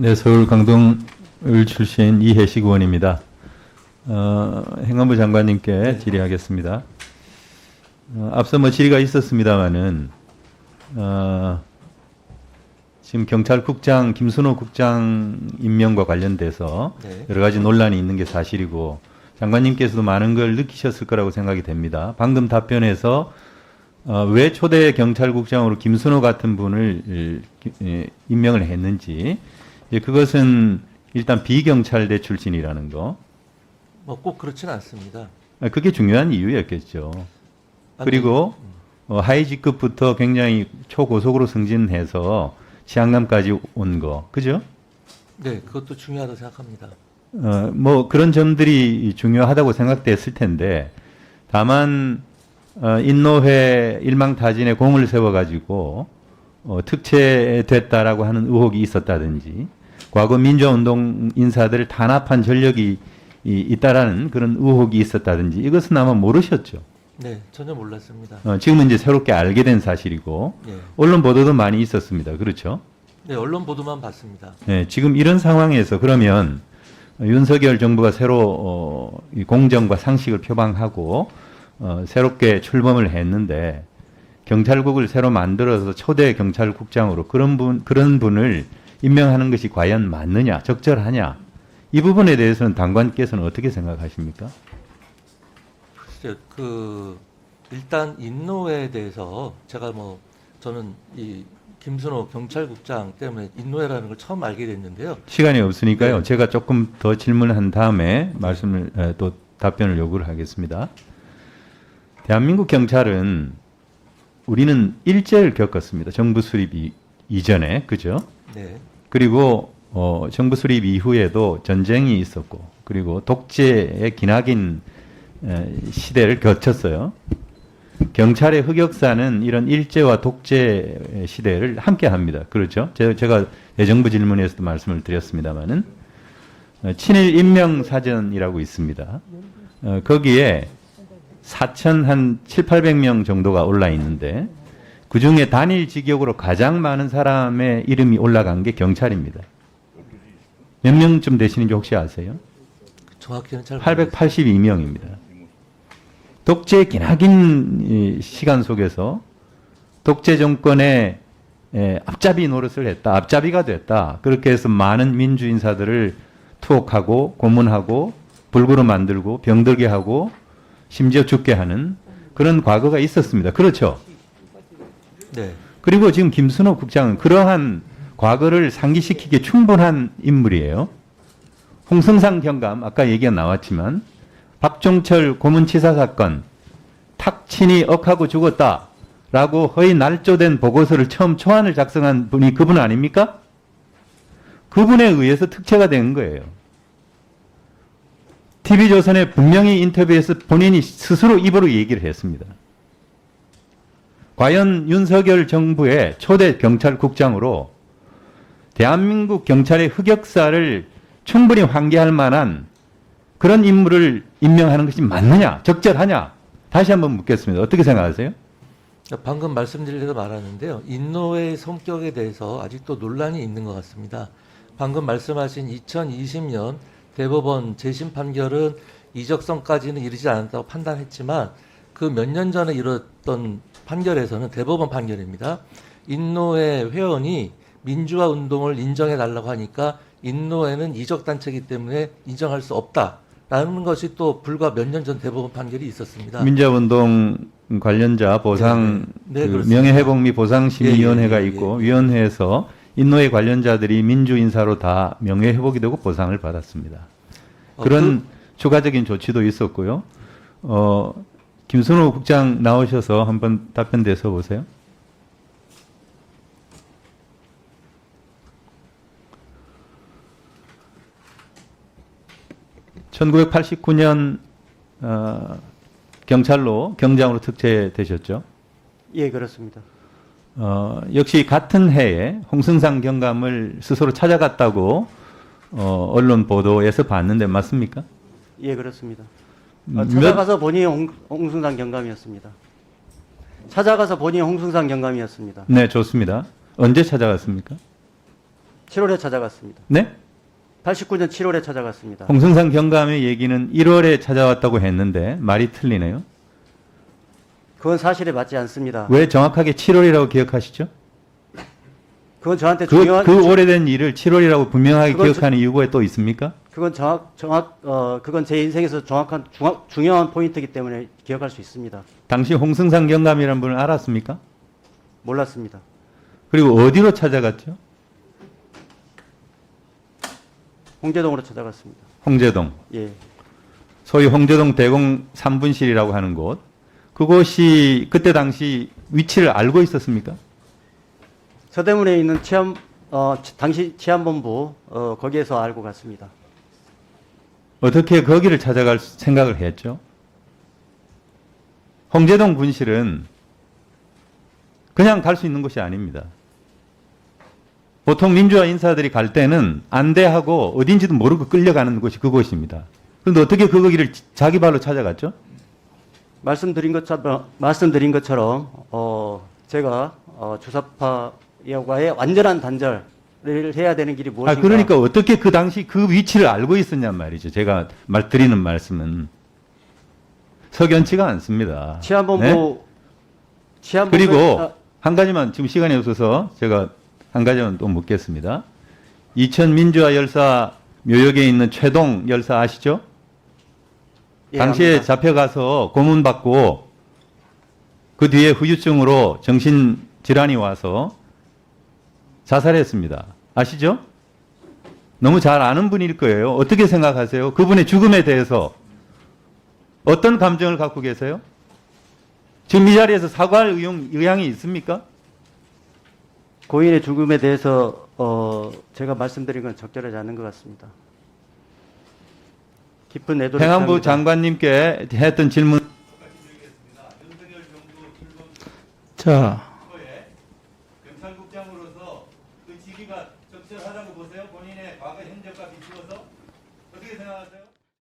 네, 서울 강동 을 출신 이혜식 의원입니다. 어, 행안부 장관님께 질의하겠습니다. 어, 앞서 뭐 질의가 있었습니다마는 어, 지금 경찰국장 김순호 국장 임명과 관련돼서 네. 여러 가지 논란이 있는 게 사실이고 장관님께서도 많은 걸 느끼셨을 거라고 생각이 됩니다. 방금 답변에서 어, 왜 초대 경찰국장으로 김순호 같은 분을 임명을 했는지 예, 그것은 일단 비경찰대 출신이라는 거 뭐 꼭 그렇지는 않습니다. 아, 그게 중요한 이유였겠죠. 그리고 어, 하위 직급부터 굉장히 초고속으로 승진해서 치안감까지 온 거, 그죠? 네, 그것도 중요하다고 생각합니다. 어, 뭐 그런 점들이 중요하다고 생각됐을 텐데 다만 어, 인노회 일망타진에 공을 세워가지고 어, 특채됐다라고 하는 의혹이 있었다든지 과거 민주운동 인사들을 탄압한 전력이 이, 있다라는 그런 의혹이 있었다든지 이것은 아마 모르셨죠. 네, 전혀 몰랐습니다. 어, 지금은 이제 새롭게 알게 된 사실이고 네, 언론 보도도 많이 있었습니다. 그렇죠? 네 언론 보도만 봤습니다. 네, 지금 이런 상황에서 그러면 윤석열 정부가 새로 어, 이 공정과 상식을 표방하고 어, 새롭게 출범을 했는데 경찰국을 새로 만들어서 초대 경찰국장으로 그런 분 그런 분을 임명하는 것이 과연 맞느냐 적절하냐 이 부분에 대해서는 당관께서는 어떻게 생각하십니까? 글쎄요, 그 일단 인노회에 대해서 제가 뭐 저는 이 김순호 경찰국장 때문에 인노회라는 걸 처음 알게 됐는데요. 시간이 없으니까요. 네. 제가 조금 더 질문한 다음에 말씀을 에, 또 답변을 요구를 하겠습니다. 대한민국 경찰은 우리는 일제를 겪었습니다. 정부 수립 이, 이전에 그죠? 네, 그리고 어, 정부 수립 이후에도 전쟁이 있었고 그리고 독재의 기나긴 에, 시대를 거쳤어요. 경찰의 흑역사는 이런 일제와 독재 시대를 함께 합니다. 그렇죠? 제- 제가 대정부 질문에서도 말씀을 드렸습니다마는 어, 친일 임명 사전이라고 있습니다. 어, 거기에 4천 한 7, 800명 정도가 올라 있는데 그 중에 단일 직역으로 가장 많은 사람의 이름이 올라간 게 경찰입니다. 몇 명쯤 되시는지 혹시 아세요? 정확히는 잘 모르겠습니다. 882명입니다. 독재의 기나긴 이 시간 속에서 독재 정권의 에, 앞잡이 노릇을 했다. 앞잡이가 됐다. 그렇게 해서 많은 민주인사들을 투옥하고 고문하고 불구로 만들고 병들게 하고 심지어 죽게 하는 그런 과거가 있었습니다. 그렇죠? 네, 그리고 지금 김순호 국장은 그러한 과거를 상기시키기에 충분한 인물이에요. 홍성상 경감 아까 얘기가 나왔지만 박종철 고문치사 사건 탁친이 억하고 죽었다라고 허위 날조된 보고서를 처음 초안을 작성한 분이 그분 아닙니까? 그분에 의해서 특채가 된 거예요. TV조선에 분명히 인터뷰에서 본인이 스스로 입으로 얘기를 했습니다. 과연 윤석열 정부의 초대 경찰국장으로 대한민국 경찰의 흑역사를 충분히 환기할 만한 그런 인물을 임명하는 것이 맞느냐, 적절하냐? 다시 한번 묻겠습니다. 어떻게 생각하세요? 방금 말씀드리려다 말았는데요. 인노회의 성격에 대해서 아직도 논란이 있는 것 같습니다. 방금 말씀하신 2020년 대법원 재심 판결은 이적성까지는 이르지 않았다고 판단했지만 그 몇 년 전에 이뤘던 판결에서는 대법원 판결입니다. 인노회 회원이 민주화 운동을 인정해 달라고 하니까 인노회는 이적 단체이기 때문에 인정할 수 없다라는 것이 또 불과 몇 년 전 대법원 판결이 있었습니다. 민자운동 관련자 보상 네, 네. 네, 그 그렇습니다. 명예 회복 및 보상 심의위원회가 예, 예, 예, 있고 위원회에서 인노회 관련자들이 민주 인사로 다 명예 회복이 되고 보상을 받았습니다. 어, 그런 추가적인 조치도 있었고요. 어, 김순호 국장 나오셔서 한번 답변 대서 보세요. (1989년) 어, 경찰로 경장으로 특채되셨죠. 예, 그렇습니다. 어, 역시 같은 해에 홍승상 경감을 스스로 찾아갔다고 어, 언론 보도에서 봤는데 맞습니까? 예, 그렇습니다. 몇- 어, 찾아가서 보니 홍, 홍승상 경감이었습니다. 찾아가서 보니 홍승상 경감이었습니다. 네, 좋습니다. 언제 찾아갔습니까? 7월에 찾아갔습니다. 네? 89년 7월에 찾아갔습니다. 홍승상 경감의 얘기는 1월에 찾아왔다고 했는데 말이 틀리네요. 그건 사실에 맞지 않습니다. 왜 정확하게 7월이라고 기억하시죠? 그건 저한테 그, 중요한 그 오래된 일을 7월이라고 분명하게 그건 기억하는 이유가 또 있습니까? 그건 정확 정확 어 그건 제 인생에서 정확한 중앙, 중요한 포인트이기 때문에 기억할 수 있습니다. 당시 홍승상 경감이라는 분을 알았습니까? 몰랐습니다. 그리고 어디로 찾아갔죠? 홍제동으로 찾아갔습니다. 홍제동. 예. 소위 홍제동 대공 3분실이라고 하는 곳. 그곳이 그때 당시 위치를 알고 있었습니까? 서대문에 있는 치안 어 치- 당시 치안본부 어 거기에서 알고 갔습니다. 어떻게 거기를 찾아갈 생각을 했죠? 홍제동 분실은 그냥 갈 수 있는 곳이 아닙니다. 보통 민주화 인사들이 갈 때는 안대하고 어딘지도 모르고 끌려가는 곳이 그곳입니다. 그런데 어떻게 그 거기를 자기 발로 찾아갔죠? 말씀드린 것처럼 말씀드린 것처럼 어 제가 어 주사파 와의 완전한 단절을 해야 되는 길이 아, 무엇인가? 그러니까 어떻게 그 당시 그 위치를 알고 있었냔 말이죠. 제가 말 드리는 말씀은 석연치가 않습니다. 치안본부 네? 치안본부 그리고 아, 한 가지만 지금 시간이 없어서 제가 한 가지만 또 묻겠습니다. 이천 민주화 열사 묘역에 있는 최동 열사 아시죠? 예, 당시에 압니다. 잡혀가서 고문 받고 그 뒤에 후유증으로 정신 질환이 와서 자살했습니다. 아시죠? 너무 잘 아는 분일 거예요. 어떻게 생각하세요? 그분의 죽음에 대해서 어떤 감정을 갖고 계세요? 지금 이 자리에서 사과할 의향이 있습니까? 고인의 죽음에 대해서 어 제가 말씀드린 건 적절하지 않은 것 같습니다. 깊은 애도를 행안부. 장관님께 했던 질문 자,